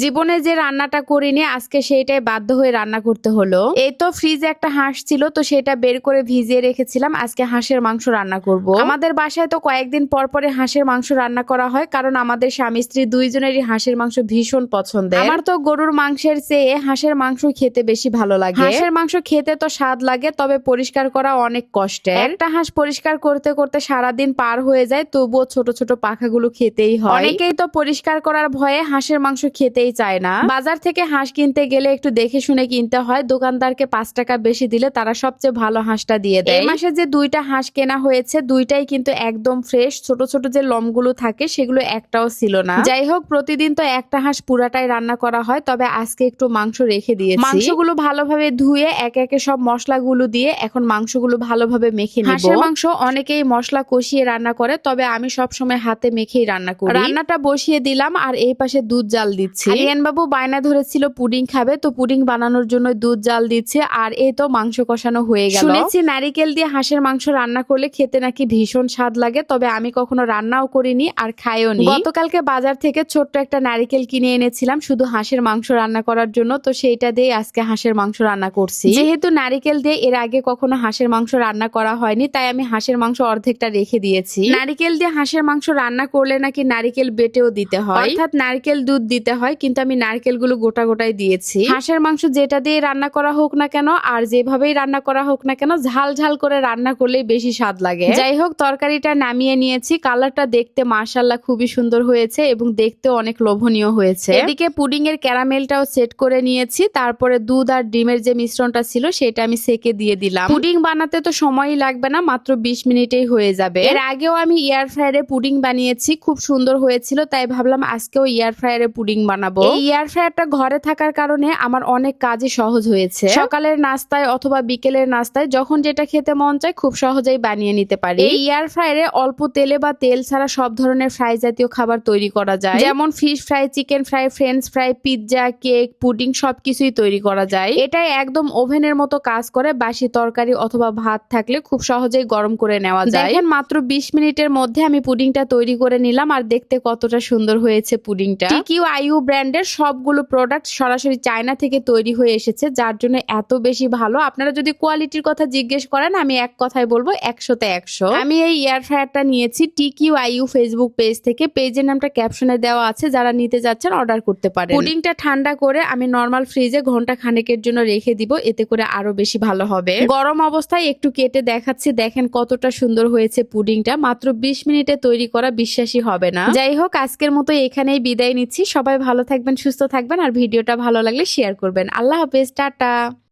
জীবনে যে রান্নাটা করিনি, আজকে সেইটাই বাধ্য হয়ে রান্না করতে হলো। এই তো ফ্রিজে একটা হাঁস ছিল, তো সেটা বের করে ভিজিয়ে রেখেছিলাম। আজকে হাঁসের মাংস রান্না করব। আমাদের বাসায় তো কয়েকদিন পর পরে হাঁসের মাংস রান্না করা হয়, কারণ আমাদের স্বামী স্ত্রী দুইজনেরই হাঁসের মাংস ভীষণ পছন্দের। আমার তো গরুর মাংসের চেয়ে হাঁসের মাংস খেতে বেশি ভালো লাগে। হাঁসের মাংস খেতে তো স্বাদ লাগে, তবে পরিষ্কার করা অনেক কষ্টের। একটা হাঁস পরিষ্কার করতে করতে সারাদিন পার হয়ে যায়, তবুও ছোট ছোট পাখাগুলো খেতেই হয়। অনেকেই তো পরিষ্কার করার ভয়ে হাঁসের মাংস খেতেই চায় না। বাজার থেকে হাঁস কিনতে গেলে একটু দেখে শুনে কিনতে হয়। দোকানদারকে পাঁচ টাকা বেশি দিলে তারা সবচেয়ে ভালো হাঁসটা দিয়ে দেয়। এই মাসে যে দুইটা হাঁস কেনা হয়েছে দুইটাই কিন্তু একদম ফ্রেশ। ছোট ছোট যে লমগুলো থাকে সেগুলো একটাও ছিল না। যাই হোক প্রতিদিন তো একটা হাঁস পুরাটাই রান্না করা হয়। তবে আজকে একটু মাংস রেখে দিয়েছি। মাংসগুলো ভালোভাবে ধুয়ে একে একে সব মশলাগুলো দিয়ে এখন মাংসগুলো ভালোভাবে মেখে নিব। হাঁসের মাংস অনেকেই মশলা কষিয়ে রান্না করে তবে আমি সব সময় হাতে মেখেই রান্না করি। রান্নাটা বসিয়ে দিলাম আর এই পাশে দুধ জাল দিচ্ছি। আরিয়ান বাবু বায়না ধরেছিল পুডিং খাবে তো পুডিং বানানোর জন্য দুধ জাল দিচ্ছে আর এই তো মাংস কষানো হয়ে গেল। শুনেছি নারিকেল দিয়ে হাঁসের মাংস রান্না করলে খেতে নাকি ভীষণ স্বাদ লাগে তবে আমি কখনো রান্নাও করিনি আর খাইও নি। গতকালকে বাজার থেকে ছোট্ট একটা নারিকেল কিনে এনেছিলাম শুধু হাঁসের মাংস রান্না করার জন্য তো সেইটা দিয়ে আজকে হাঁসের মাংস রান্না করছি। যেহেতু নারিকেল দিয়ে এর আগে কখনো হাঁসের মাংস রান্না করা হয়নি তাই আমি হাঁসের মাংস অর্ধেকটা রেখে দিয়েছি। নারিকেল দিয়ে হাঁসের মাংস রান্না করলে নাকি নারিকেল বেটেও দিতে হয়। অর্থাৎ নারকেল দুধ দিতে হয় কিন্তু আমি নারকেলগুলো গোটা গোটাই দিয়েছি। হাঁসের মাংস যেটা দিয়ে রান্না করা হোক না কেন, আর যেভাবেই রান্না করা হোক না কেন, ঝাল ঝাল করে রান্না করলেই বেশি স্বাদ লাগে। যাই হোক, তরকারিটা নামিয়ে নিয়েছি। কালারটা দেখতে মার্শাল্লাহ খুবই সুন্দর হয়েছে এবং দেখতে অনেক লোভনীয় হয়েছে। এদিকে পুডিং এর ক্যারামেলটাও সেট করে নিয়েছি। তারপরে দুধ আর ডিমের যে মিশ্রণটা ছিল, সেটা আমি সেকে দিয়ে দিলাম। পুডিং বানাতে তো সময়ই লাগবে না, মাত্র বিশ মিনিটেই হয়ে যাবে। এর আগেও আমি এয়ার ফ্রায়ারে পুডিং বানিয়েছি। খুব সুন্দর হয়েছিল, তাই ভাবলাম আজকেও এয়ার ফ্রায়ারে পুডিং বানাবো। এই এয়ার ফ্রায়ারটা ঘরে থাকার কারণে আমার অনেক কাজই সহজ হয়েছে। সকালের নাস্তায় অথবা বিকেলের নাস্তায় যখন যেটা খেতে মন চায় খুব সহজেই বানিয়ে নিতে পারি। এই এয়ার ফ্রায়ারে অল্প তেলে বা তেল ছাড়া সব ধরনের ফ্রাই জাতীয় খাবার তৈরি করা যায়। যেমন fish fry chicken fry French fry pizza cake pudding সবকিছুই তৈরি করা যায়। এটাই একদম ওভেনের মতো কাজ করে বাসি তরকারি অথবা ভাত থাকলে খুব সহজেই গরম করে নেওয়া যায়। দেখেন মাত্র বিশ মিনিটের মধ্যে আমি পুডিংটা তৈরি করে নিলাম আর দেখতে কতটা সুন্দর হয়েছে পুডিংটা কিউ আইউ ব্র্যান্ডের সবগুলো প্রোডাক্ট সরাসরি চায়না থেকে তৈরি হয়ে এসেছে, যার জন্য এত বেশি ভালো। আপনারা যদি কোয়ালিটির কথা জিজ্ঞেস করেন, আমি এক কথায় বলব একশোতে একশো। আমি এই এয়ার ফ্রায়ারটা নিয়েছি টিকিউ আইউ ফেসবুক পেজ থেকে। পেজের নামটা ক্যাপশনে দেওয়া আছে, যারা নিতে যাচ্ছেন অর্ডার করতে পারেন। পুডিংটা ঠান্ডা করে আমি নর্মাল ফ্রিজে ঘণ্টা খানেকের জন্য রেখে দিব, এতে করে আরও বেশি ভালো হবে। গরম অবস্থায় একটু কেটে দেখাচ্ছি, দেখেন কতটা সুন্দর হয়েছে পুডিংটা মাত্র বিশ মিনিটে তৈরি করা বিশ্বাসী হবে না। যাই হোক, আজকের মতো এখানেই বিদায় নিচ্ছি। সবাই ভালো থাকবেন সুস্থ থাকবেন আর ভিডিওটা ভালো লাগলে শেয়ার করবেন। আল্লাহ হাফেজ টাটা।